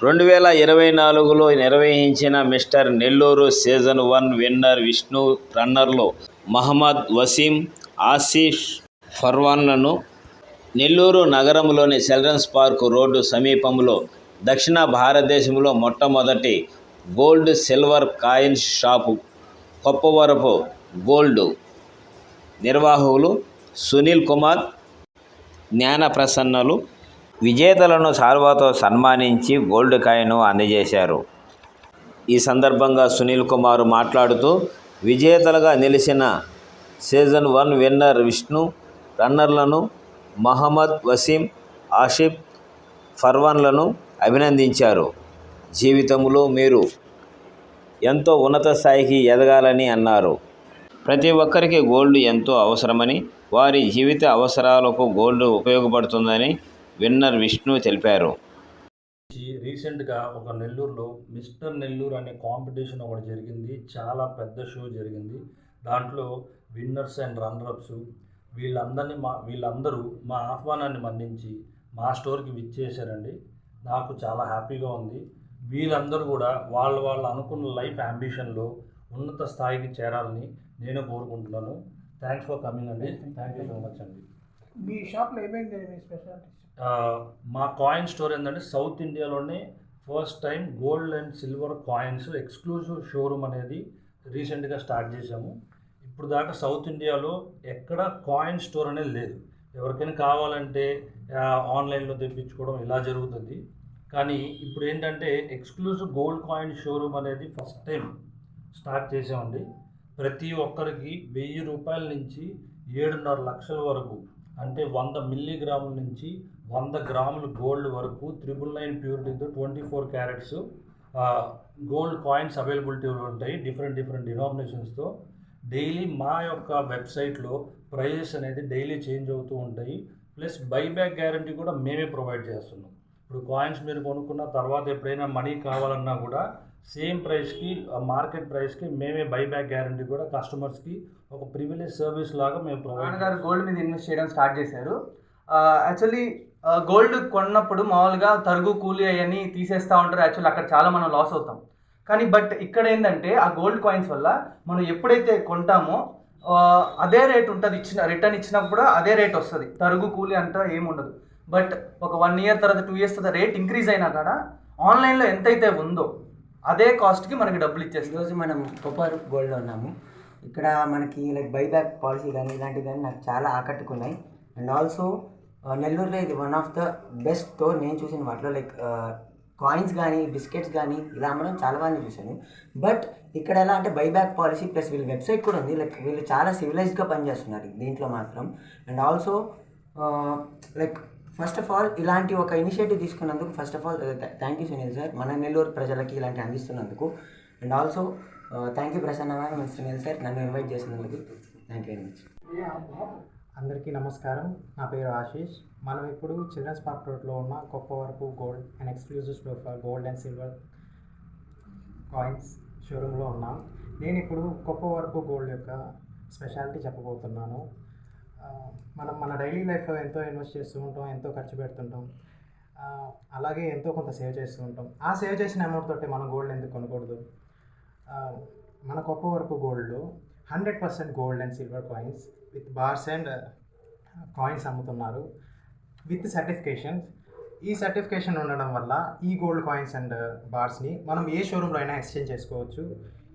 రెండు వేల ఇరవై నాలుగులో నిర్వహించిన mister Nellore season one winner Vishnu రన్నర్లో Mohammed Waseem Asif ఫర్వాన్లను నెల్లూరు నగరంలోని చిల్డ్రన్స్ పార్క్ రోడ్డు సమీపంలో దక్షిణ భారతదేశంలో మొట్టమొదటి gold silver coins shop Koppavarapu gold నిర్వాహకులు సునీల్ కుమార్ జ్ఞాన ప్రసన్నలు విజేతలను సాల్వాతో సన్మానించి గోల్డ్ కాయిన్ అందజేశారు. ఈ సందర్భంగా సునీల్ కుమార్ మాట్లాడుతూ విజేతలుగా నిలిచిన సీజన్ వన్ విన్నర్ విష్ణు రన్నర్లను మహమ్మద్ వసీం ఆషిఫ్ ఫర్వాన్లను అభినందించారు. జీవితంలో మీరు ఎంతో ఉన్నత స్థాయికి ఎదగాలని అన్నారు. ప్రతి ఒక్కరికి గోల్డ్ ఎంతో అవసరమని వారి జీవిత అవసరాలకు గోల్డ్ ఉపయోగపడుతుందని విన్నర్ విష్ణు తెలిపారు. రీసెంట్గా ఒక నెల్లూరులో మిస్టర్ నెల్లూరు అనే కాంపిటీషన్ ఒకటి జరిగింది. చాలా పెద్ద షో జరిగింది. దాంట్లో విన్నర్స్ అండ్ రన్నరప్స్ వీళ్ళందరినీ మా వీళ్ళందరూ మా ఆహ్వానాన్ని మన్నించి మా స్టోర్కి విచ్చేశారండి. నాకు చాలా హ్యాపీగా ఉంది. వీళ్ళందరూ కూడా వాళ్ళ వాళ్ళు అనుకున్న లైఫ్ అంబిషన్లో ఉన్నత స్థాయికి చేరాలని నేను కోరుకుంటున్నాను. థ్యాంక్స్ ఫర్ కమింగ్ అండి. థ్యాంక్ యూ సో మచ్ అండి. మీ షాప్లో ఏమైంది మీ మా కాయిన్ స్టోర్ ఏంటంటే సౌత్ ఇండియాలోనే first time gold and silver coins exclusive showroom అనేది రీసెంట్గా స్టార్ట్ చేశాము. ఇప్పుడు దాకా సౌత్ ఇండియాలో ఎక్కడ కాయిన్ స్టోర్ అనేది లేదు. ఎవరికైనా కావాలంటే ఆన్లైన్లో తెప్పించుకోవడం ఇలా జరుగుతుంది. కానీ ఇప్పుడు ఏంటంటే ఎక్స్క్లూజివ్ గోల్డ్ కాయిన్ షోరూమ్ అనేది ఫస్ట్ టైం స్టార్ట్ చేసామండి ప్రతి ఒక్కరికి వెయ్యి రూపాయల నుంచి ఏడున్నర లక్షల వరకు అంటే వంద మిల్లీగ్రాముల నుంచి వంద గ్రాముల గోల్డ్ వరకు triple nine ప్యూరిటీతో twenty four carats gold coins అవైలబిలిటీలో ఉంటాయి డిఫరెంట్ డిఫరెంట్ డినామినేషన్స్తో. డైలీ మా యొక్క వెబ్సైట్లో ప్రైజెస్ అనేది డైలీ చేంజ్ అవుతూ ఉంటాయి. ప్లస్ బైబ్యాక్ గ్యారంటీ కూడా మేమే ప్రొవైడ్ చేస్తున్నాం. ఇప్పుడు కాయిన్స్ మీరు కొనుక్కున్న తర్వాత ఎప్పుడైనా మనీ కావాలన్నా కూడా సేమ్ ప్రైస్కి మార్కెట్ ప్రైస్కి మేమే బైబ్యాక్ గ్యారంటీ కూడా కస్టమర్స్కి ఒక ప్రివిలేజ్ సర్వీస్ లాగా మేము ప్రొవైడ్ గారు గోల్డ్ మీద ఇన్వెస్ట్ చేయడం స్టార్ట్ చేశారు. యాక్చువల్లీ గోల్డ్ కొన్నప్పుడు మామూలుగా తరుగు కూలి అవన్నీ తీసేస్తూ ఉంటారు. యాక్చువల్లీ అక్కడ చాలా మనం లాస్ అవుతాం. కానీ బట్ ఇక్కడ ఏంటంటే ఆ గోల్డ్ కాయిన్స్ వల్ల మనం ఎప్పుడైతే కొంటామో అదే రేట్ ఉంటుంది. ఇచ్చిన రిటర్న్ ఇచ్చినప్పుడు అదే రేట్ వస్తుంది. తరుగు కూలి అంతా ఏముండదు బట్ ఒక వన్ ఇయర్ తర్వాత టూ ఇయర్స్ తర్వాత రేట్ ఇంక్రీజ్ అయినా కూడా ఆన్లైన్లో ఎంతైతే ఉందో అదే కాస్ట్కి మనకి డబ్బులు ఇచ్చేస్తుంది ఈరోజు మనం కొప్పర్ గోల్డ్లో ఉన్నాము. ఇక్కడ మనకి లైక్ బైబ్యాక్ పాలసీ కానీ ఇలాంటివి కానీ నాకు చాలా ఆకట్టుకున్నాయి. అండ్ ఆల్సో uh, నెల్లూరులో ఇది one of the best store నేను చూసిన వాటిలో లైక్ కాయిన్స్ uh, కానీ బిస్కెట్స్ కానీ ఇలా అమ్మడం చాలా బాగా చూశాను. బట్ ఇక్కడ ఎలా అంటే బైబ్యాక్ పాలసీ ప్లస్ వీళ్ళ వెబ్సైట్ కూడా ఉంది. లైక్ వీళ్ళు చాలా సివిలైజ్డ్గా పనిచేస్తున్నారు దీంట్లో మాత్రం. And also like first of all ఇలాంటి ఒక ఇనిషియేటివ్ తీసుకున్నందుకు first of all thank you Sunil sir మన నెల్లూరు ప్రజలకి ఇలాంటి అందిస్తున్నందుకు. And also thank you Prasanna ma'am Sunil sir నన్ను ఇన్వైట్ చేసినందుకు థ్యాంక్ యూ వెరీ మచ్ అందరికీ నమస్కారం. నా పేరు ఆశీష్. మనం ఇప్పుడు చిల్డ్రన్స్ పార్క్ రోడ్లో ఉన్న గొప్ప వరకు gold and exclusive store for gold and silver coins షోరూంలో ఉన్నాం. నేను ఇప్పుడు గొప్ప వరకు గోల్డ్ యొక్క స్పెషాలిటీ చెప్పబోతున్నాను. మనం మన డైలీ లైఫ్లో ఎంతో ఇన్వెస్ట్ చేస్తూ ఉంటాం ఎంతో ఖర్చు పెడుతుంటాం. అలాగే ఎంతో కొంత సేవ్ చేస్తూ ఉంటాం. ఆ సేవ్ చేసిన అమౌంట్ తోటి మనం గోల్డ్ ఎందుకు కొనకూడదు? మన గొప్ప వరకు గోల్డ్లో hundred percent gold and silver coins with bars and coins అమ్ముతున్నారు. విత్ సర్టిఫికేషన్స్ ఈ సర్టిఫికేషన్ ఉండడం వల్ల ఈ గోల్డ్ కాయిన్స్ అండ్ బార్స్ని మనం ఏ షోరూంలో అయినా ఎక్స్చేంజ్ చేసుకోవచ్చు.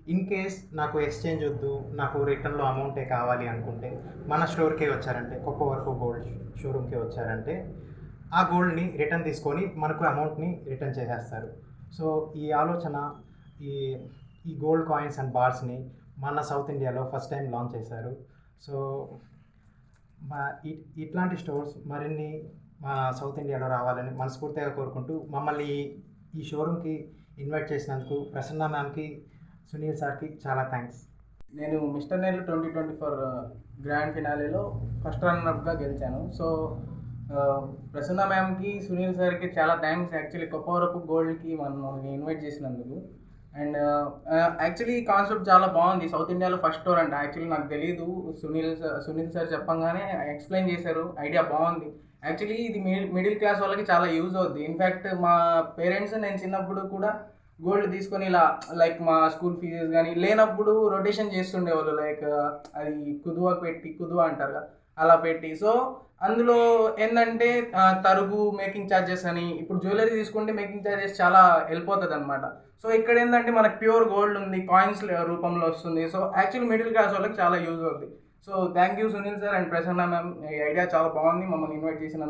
ఇన్ కేస్ నాకు ఎక్స్చేంజ్ వద్దు నాకు రిటర్న్లో అమౌంటే కావాలి అనుకుంటే మన స్టోర్కే వచ్చారంటే గొప్ప వరకు గోల్డ్ షోరూమ్కే వచ్చారంటే ఆ గోల్డ్ని రిటర్న్ తీసుకొని మనకు అమౌంట్ని రిటర్న్ చేసేస్తారు. సో ఈ ఆలోచన ఈ ఈ గోల్డ్ కాయిన్స్ అండ్ బార్స్ని మన సౌత్ ఇండియాలో ఫస్ట్ టైం లాంచ్ చేశారు. సో మా ఇట్లాంటి స్టోర్స్ మరిన్ని మా సౌత్ ఇండియాలో రావాలని మనస్ఫూర్తిగా కోరుకుంటూ మమ్మల్ని ఈ- ఈ షోరూమ్కి ఇన్వైట్ చేసినందుకు ప్రసన్న మ్యామ్కి సునీల్ సార్కి చాలా థ్యాంక్స్ నేను మిస్టర్ నెల్ ట్వంటీ ట్వంటీ ఫోర్ గ్రాండ్ ఫినాలేలో ఫస్ట్ రన్నర్గా గెలిచాను. సో ప్రసన్న మ్యామ్కి సునీల్ సార్కి చాలా థ్యాంక్స్ యాక్చువల్లీ కొప్పవరపు గోల్డ్కి మనల్ని ఇన్వైట్ చేసినందుకు. అండ్ యాక్చువల్లీ కాన్సెప్ట్ చాలా బాగుంది. సౌత్ ఇండియాలో ఫస్ట్ స్టోర్ అంట. యాక్చువల్లీ నాకు తెలియదు సునీల్ సార్ సునీల్ సార్ చెప్పంగానే ఎక్స్ప్లెయిన్ చేశారు. ఐడియా బాగుంది. యాక్చువల్లీ ఇది మిడిల్ క్లాస్ వాళ్ళకి చాలా యూజ్ అవుద్ది. ఇన్ఫ్యాక్ట్ మా పేరెంట్స్ నేను చిన్నప్పుడు కూడా గోల్డ్ తీసుకొని ఇలా లైక్ మా స్కూల్ ఫీజెస్ కానీ లేనప్పుడు రొటేషన్ చేస్తుండేవాళ్ళు లైక్ అది కుదువ పెట్టి కుదువ అంటారు కదా అలా పెట్టి. సో అందులో ఏంటంటే తరుగు మేకింగ్ ఛార్జెస్ అని ఇప్పుడు జ్యువెలరీ తీసుకుంటే మేకింగ్ ఛార్జెస్ చాలా వెళ్ళిపోతుంది అనమాట సో ఇక్కడ ఏంటంటే మనకి ప్యూర్ గోల్డ్ ఉంది కాయిన్స్ రూపంలో వస్తుంది. సో యాక్చువల్ మిడిల్ క్లాస్ వాళ్ళకి చాలా యూజ్ అవుతుంది so thank you Sunil sir and Prasanna ma'am ఈ ఐడియా చాలా బాగుంది మమ్మల్ని ఇన్వైట్ చేసిన